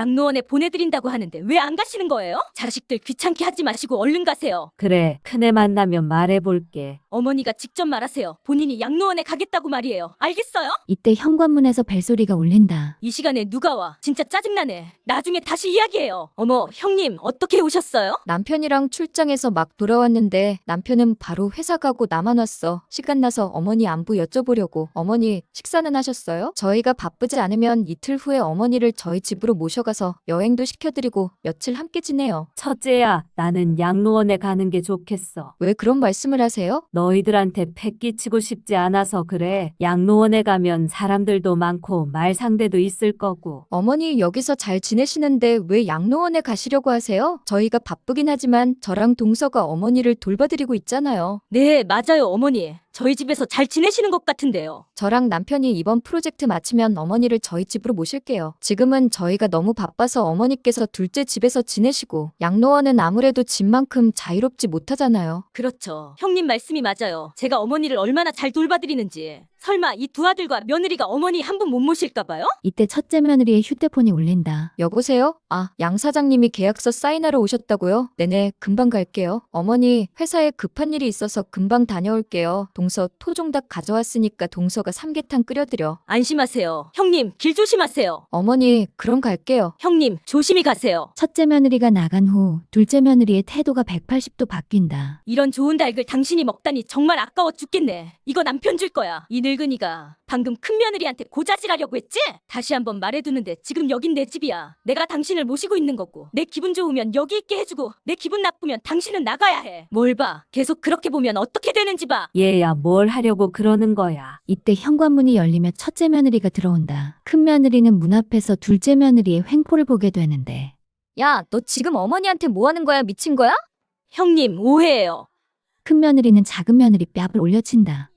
양로원에 보내드린다고 하는데 왜 안 가시는 거예요? 자식들 귀찮게 하지 마시고 얼른 가세요. 그래, 큰애 만나면 말해볼게. 어머니가 직접 말하세요. 본인이 양로원에 가겠다고 말이에요. 알겠어요? 이때 현관문에서 벨소리가 울린다. 이 시간에 누가 와? 진짜 짜증나네. 나중에 다시 이야기해요. 어머, 형님, 어떻게 오셨어요? 남편이랑 출장해서 막 돌아왔는데 남편은 바로 회사 가고 나만 왔어. 시간 나서 어머니 안부 여쭤보려고. 어머니 식사는 하셨어요? 저희가 바쁘지 않으면 이틀 후에 어머니를 저희 집으로 모셔 가서 여행도 시켜드리고 며칠 함께 지내요. 첫째야, 나는 양로원에 가는 게 좋겠어. 왜 그런 말씀을 하세요? 너희들한테 패 끼치고 싶지 않아서 그래. 양로원에 가면 사람들도 많고 말 상대도 있을 거고. 어머니 여기서 잘 지내시는데 왜 양로원에 가시려고 하세요? 저희가 바쁘긴 하지만 저랑 동서가 어머니를 돌봐드리고 있잖아요. 네, 맞아요, 어머니. 저희 집에서 잘 지내시는 것 같은데요. 저랑 남편이 이번 프로젝트 마치면 어머니를 저희 집으로 모실게요. 지금은 저희가 너무 바빠서 어머니께서 둘째 집에서 지내시고 양로원은 아무래도 집만큼 자유롭지 못하잖아요. 그렇죠. 형님 말씀이 맞아요. 제가 어머니를 얼마나 잘 돌봐드리는지. 설마 이 두 아들과 며느리가 어머니 한 분 못 모실까 봐요? 이때 첫째 며느리의 휴대폰이 울린다. 여보세요? 아, 양 사장님이 계약서 사인하러 오셨다고요? 네네, 금방 갈게요. 어머니, 회사에 급한 일이 있어서 금방 다녀올게요. 동서 토종닭 가져왔으니까 동서가 삼계탕 끓여드려. 안심하세요. 형님, 길 조심하세요. 어머니, 그럼 갈게요. 형님, 조심히 가세요. 첫째 며느리가 나간 후 둘째 며느리의 태도가 180도 바뀐다. 이런 좋은 닭을 당신이 먹다니 정말 아까워 죽겠네. 이거 남편 줄 거야. 이 늙은이가 방금 큰 며느리한테 고자질하려고 했지? 다시 한번 말해두는데 지금 여긴 내 집이야. 내가 당신을 모시고 있는 거고 내 기분 좋으면 여기 있게 해주고 내 기분 나쁘면 당신은 나가야 해. 뭘 봐. 계속 그렇게 보면 어떻게 되는지 봐. 얘야, 뭘 하려고 그러는 거야. 이때 현관문이 열리며 첫째 며느리가 들어온다. 큰 며느리는 문 앞에서 둘째 며느리의 횡포를 보게 되는데 야, 너 지금 어머니한테 뭐 하는 거야? 미친 거야? 형님, 오해예요. 큰 며느리는 작은 며느리 뺨을 올려친다.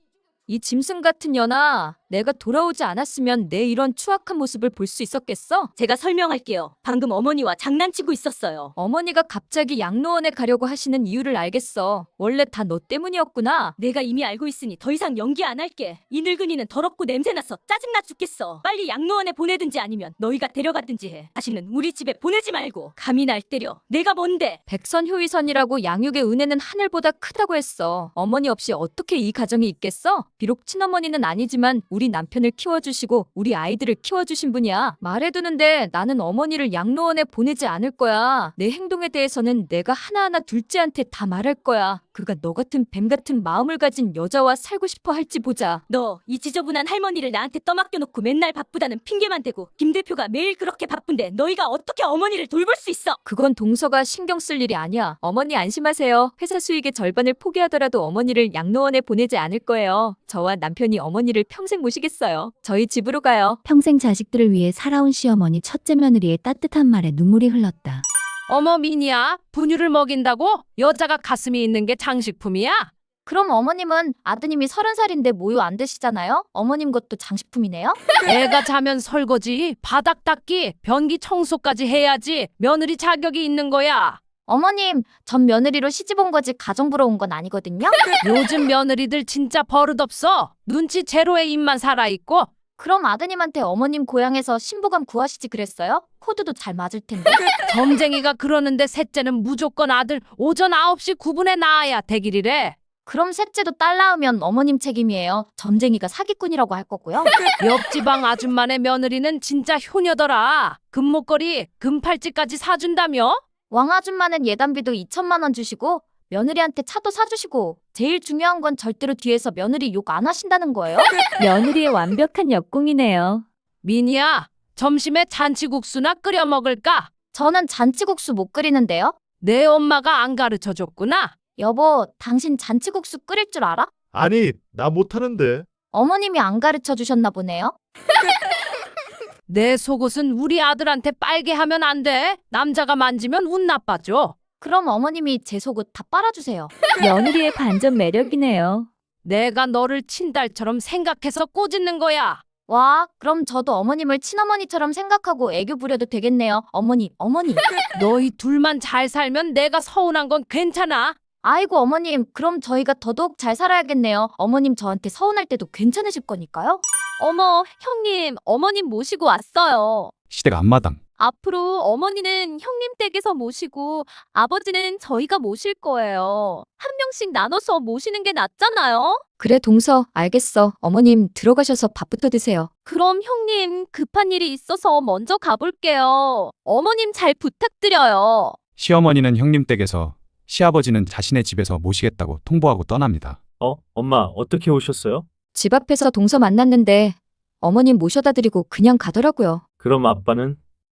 이 짐승 같은 년아, 내가 돌아오지 않았으면 내 이런 추악한 모습을 볼 수 있었겠어? 제가 설명할게요. 방금 어머니와 장난치고 있었어요. 어머니가 갑자기 양로원에 가려고 하시는 이유를 알겠어. 원래 다 너 때문이었구나. 내가 이미 알고 있으니 더 이상 연기 안 할게. 이 늙은이는 더럽고 냄새나서 짜증나 죽겠어. 빨리 양로원에 보내든지 아니면 너희가 데려가든지 해. 다시는 우리 집에 보내지 말고. 감히 날 때려. 내가 뭔데? 백선효의선이라고 양육의 은혜는 하늘보다 크다고 했어. 어머니 없이 어떻게 이 가정이 있겠어? 비록 친어머니는 아니지만 우리 남편을 키워주시고 우리 아이들을 키워주신 분이야. 말해두는데 나는 어머니를 양로원에 보내지 않을 거야. 내 행동에 대해서는 내가 하나하나 둘째한테 다 말할 거야. 그가 너 같은 뱀 같은 마음을 가진 여자와 살고 싶어 할지 보자. 너 이 지저분한 할머니를 나한테 떠맡겨놓고 맨날 바쁘다는 핑계만 대고 김 대표가 매일 그렇게 바쁜데 너희가 어떻게 어머니를 돌볼 수 있어? 그건 동서가 신경 쓸 일이 아니야. 어머니 안심하세요. 회사 수익의 절반을 포기하더라도 어머니를 양로원에 보내지 않을 거예요. 저와 남편이 어머니를 평생 모시겠어요. 저희 집으로 가요. 평생 자식들을 위해 살아온 시어머니 첫째 며느리의 따뜻한 말에 눈물이 흘렀다. 어머 미니야, 분유를 먹인다고? 여자가 가슴이 있는 게 장식품이야? 그럼 어머님은 아드님이 서른 살인데 모유 안 드시잖아요? 어머님 것도 장식품이네요? 애가 자면 설거지, 바닥 닦기, 변기 청소까지 해야지 며느리 자격이 있는 거야. 어머님, 전 며느리로 시집 온 거지 가정 보러 온 건 아니거든요? 요즘 며느리들 진짜 버릇없어. 눈치 제로에 입만 살아있고. 그럼 아드님한테 어머님 고향에서 신부감 구하시지 그랬어요? 코드도 잘 맞을 텐데. 점쟁이가 그러는데 셋째는 무조건 아들 오전 9시 9분에 낳아야 되길이래. 그럼 셋째도 딸 낳으면 어머님 책임이에요. 점쟁이가 사기꾼이라고 할 거고요. 옆지방 아줌마네 며느리는 진짜 효녀더라. 금목걸이, 금팔찌까지 사준다며? 왕 아줌마는 예단비도 2천만 원 주시고 며느리한테 차도 사주시고 제일 중요한 건 절대로 뒤에서 며느리 욕 안 하신다는 거예요. 며느리의 완벽한 역공이네요. 미니야, 점심에 잔치국수나 끓여 먹을까? 저는 잔치국수 못 끓이는데요. 내 엄마가 안 가르쳐 줬구나. 여보, 당신 잔치국수 끓일 줄 알아? 아니, 나 못하는데. 어머님이 안 가르쳐 주셨나 보네요. 내 속옷은 우리 아들한테 빨게 하면 안 돼. 남자가 만지면 운 나빠져. 그럼 어머님이 제 속옷 다 빨아주세요. 며느리의 반전 매력이네요. 내가 너를 친딸처럼 생각해서 꼬짓는 거야. 와, 그럼 저도 어머님을 친어머니처럼 생각하고 애교 부려도 되겠네요. 어머니, 어머니. 너희 둘만 잘 살면 내가 서운한 건 괜찮아. 아이고, 어머님, 그럼 저희가 더더욱 잘 살아야겠네요. 어머님 저한테 서운할 때도 괜찮으실 거니까요. 어머, 형님, 어머님 모시고 왔어요. 시댁 앞마당. 앞으로 어머니는 형님 댁에서 모시고 아버지는 저희가 모실 거예요. 한 명씩 나눠서 모시는 게 낫잖아요. 그래 동서 알겠어. 어머님 들어가셔서 밥부터 드세요. 그럼 형님 급한 일이 있어서 먼저 가볼게요. 어머님 잘 부탁드려요. 시어머니는 형님 댁에서 시아버지는 자신의 집에서 모시겠다고 통보하고 떠납니다. 어, 엄마, 어떻게 오셨어요? 집 앞에서 동서 만났는데 어머님 모셔다 드리고 그냥 가더라고요. 그럼 아빠는?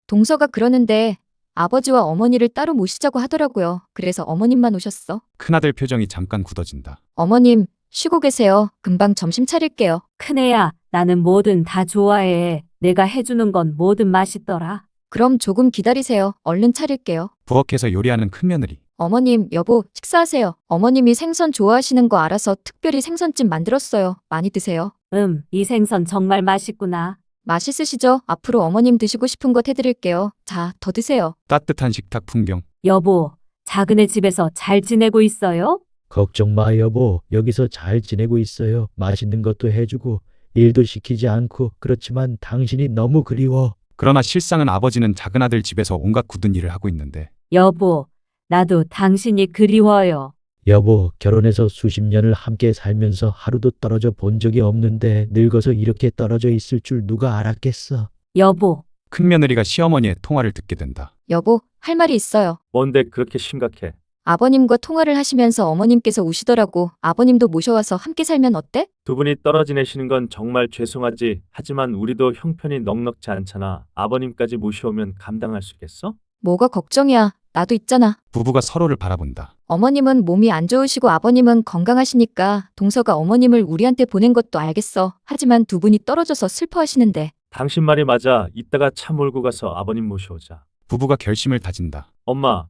동서가 그러는데 아버지와 어머니를 따로 모시자고 하더라고요. 그래서 어머님만 오셨어. 큰아들 표정이 잠깐 굳어진다. 어머님 쉬고 계세요. 금방 점심 차릴게요. 큰애야, 나는 뭐든 다 좋아해. 내가 해주는 건 뭐든 맛있더라. 그럼 조금 기다리세요. 얼른 차릴게요. 부엌에서 요리하는 큰 며느리. 어머님, 여보, 식사하세요. 어머님이 생선 좋아하시는 거 알아서 특별히 생선찜 만들었어요. 많이 드세요. 음, 이 생선 정말 맛있구나. 맛있으시죠? 앞으로 어머님 드시고 싶은 것 해드릴게요. 자, 더 드세요. 따뜻한 식탁 풍경. 여보, 작은 애 집에서 잘 지내고 있어요? 걱정 마, 여보. 여기서 잘 지내고 있어요. 맛있는 것도 해주고, 일도 시키지 않고, 그렇지만 당신이 너무 그리워. 그러나 실상은 아버지는 작은 아들 집에서 온갖 굳은 일을 하고 있는데 여보, 나도 당신이 그리워요. 여보, 결혼해서 수십 년을 함께 살면서 하루도 떨어져 본 적이 없는데, 늙어서 이렇게 떨어져 있을 줄 누가 알았겠어. 여보, 큰며느리가 시어머니의 통화를 듣게 된다. 여보, 할 말이 있어요. 뭔데 그렇게 심각해? 아버님과 통화를 하시면서 어머님께서 우시더라고. 아버님도 모셔와서 함께 살면 어때? 두 분이 떨어 지 내시는 건 정말 죄송하지. 하지만 우리도 형편이 넉넉지 않잖아. 아버님까지 모셔오면 감당할 수 있겠어? 뭐가 걱정이야. 나도 있잖아. 부부가 서로를 바라본다. 어머님은 몸이 안 좋으시고 아버님은 건강하시니까 동서가 어머님을 우리한테 보낸 것도 알겠어. 하지만 두 분이 떨어져서 슬퍼하시는데 당신 말이 맞아. 이따가 차 몰고 가서 아버님 모셔오자. 부부가 결심을 다진다. 엄마,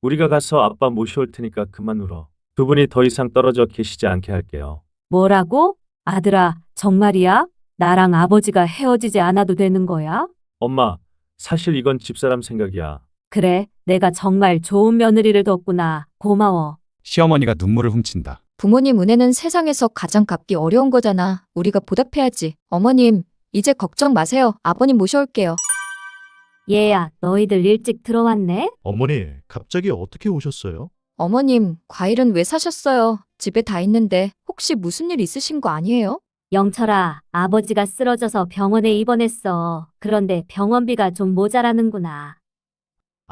우리가 가서 아빠 모셔올 테니까 그만 울어. 두 분이 더 이상 떨어져 계시지 않게 할게요. 뭐라고? 아들아, 정말이야? 나랑 아버지가 헤어지지 않아도 되는 거야? 엄마, 사실 이건 집사람 생각이야. 그래, 내가 정말 좋은 며느리를 뒀구나. 고마워. 시어머니가 눈물을 훔친다. 부모님 은혜는 세상에서 가장 갚기 어려운 거잖아. 우리가 보답해야지. 어머님, 이제 걱정 마세요. 아버님 모셔올게요. 얘야, 너희들 일찍 들어왔네? 어머니, 갑자기 어떻게 오셨어요? 어머님, 과일은 왜 사셨어요? 집에 다 있는데 혹시 무슨 일 있으신 거 아니에요? 영철아, 아버지가 쓰러져서 병원에 입원했어. 그런데 병원비가 좀 모자라는구나.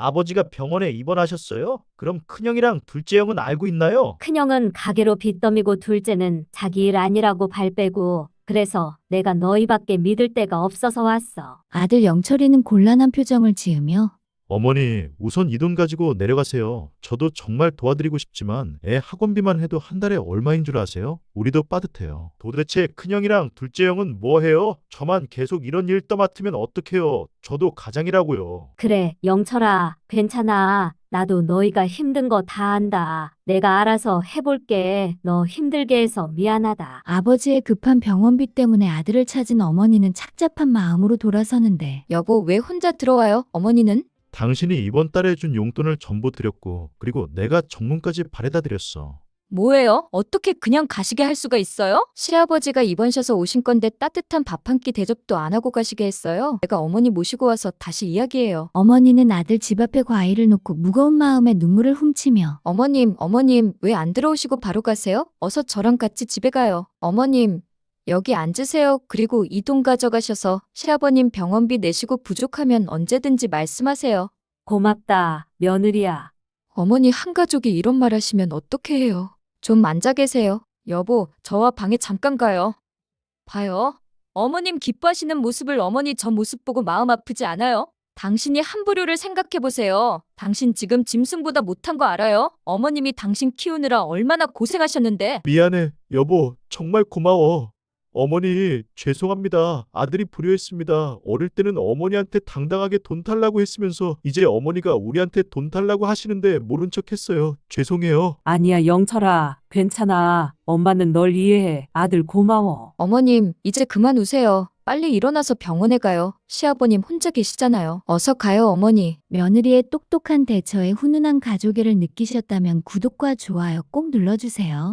아버지가 병원에 입원하셨어요? 그럼 큰형이랑 둘째 형은 알고 있나요? 큰형은 가게로 빚더미고 둘째는 자기 일 아니라고 발 빼고 그래서 내가 너희밖에 믿을 데가 없어서 왔어. 아들 영철이는 곤란한 표정을 지으며 어머니, 우선 이 돈 가지고 내려가세요. 저도 정말 도와드리고 싶지만 애 학원비만 해도 한 달에 얼마인 줄 아세요? 우리도 빠듯해요. 도대체 큰형이랑 둘째 형은 뭐 해요? 저만 계속 이런 일 떠맡으면 어떡해요? 저도 가장이라고요. 그래, 영철아, 괜찮아. 나도 너희가 힘든 거 다 안다. 내가 알아서 해볼게. 너 힘들게 해서 미안하다. 아버지의 급한 병원비 때문에 아들을 찾은 어머니는 착잡한 마음으로 돌아서는데 여보, 왜 혼자 들어와요? 어머니는? 당신이 이번 달에 준 용돈을 전부 드렸고 그리고 내가 정문까지 바래다 드렸어. 뭐예요? 어떻게 그냥 가시게 할 수가 있어요? 시아버지가 입원셔서 오신 건데 따뜻한 밥 한 끼 대접도 안 하고 가시게 했어요. 내가 어머니 모시고 와서 다시 이야기해요. 어머니는 아들 집 앞에 과일을 놓고 무거운 마음에 눈물을 훔치며 어머님, 어머님, 왜 안 들어오시고 바로 가세요? 어서 저랑 같이 집에 가요. 어머님, 여기 앉으세요. 그리고 이 돈 가져가셔서 시아버님 병원비 내시고 부족하면 언제든지 말씀하세요. 고맙다, 며느리야. 어머니 한 가족이 이런 말 하시면 어떻게 해요? 좀 앉아 계세요. 여보, 저와 방에 잠깐 가요. 봐요. 어머님 기뻐하시는 모습을 어머니 저 모습 보고 마음 아프지 않아요? 당신이 한 부류를 생각해 보세요. 당신 지금 짐승보다 못한 거 알아요? 어머님이 당신 키우느라 얼마나 고생하셨는데. 미안해, 여보. 정말 고마워. 어머니, 죄송합니다. 아들이 불효했습니다. 어릴 때는 어머니한테 당당하게 돈 달라고 했으면서 이제 어머니가 우리한테 돈 달라고 하시는데 모른 척 했어요. 죄송해요. 아니야, 영철아. 괜찮아. 엄마는 널 이해해. 아들 고마워. 어머님, 이제 그만 우세요. 빨리 일어나서 병원에 가요. 시아버님 혼자 계시잖아요. 어서 가요, 어머니. 며느리의 똑똑한 대처에 훈훈한 가족애를 느끼셨다면 구독과 좋아요 꼭 눌러주세요.